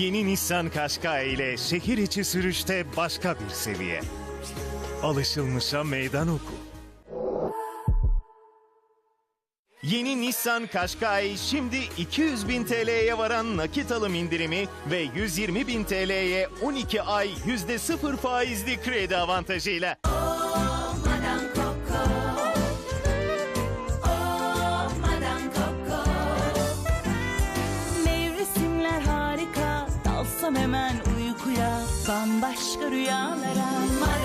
Yeni Nissan Qashqai ile şehir içi sürüşte başka bir seviye. Alışılmışa meydan oku. Yeni Nissan Qashqai şimdi 200 bin TL'ye varan nakit alım indirimi ve 120 bin TL'ye 12 ay %0 faizli kredi avantajıyla. Dalsam hemen uykuya Bambaşka rüyalara Coco.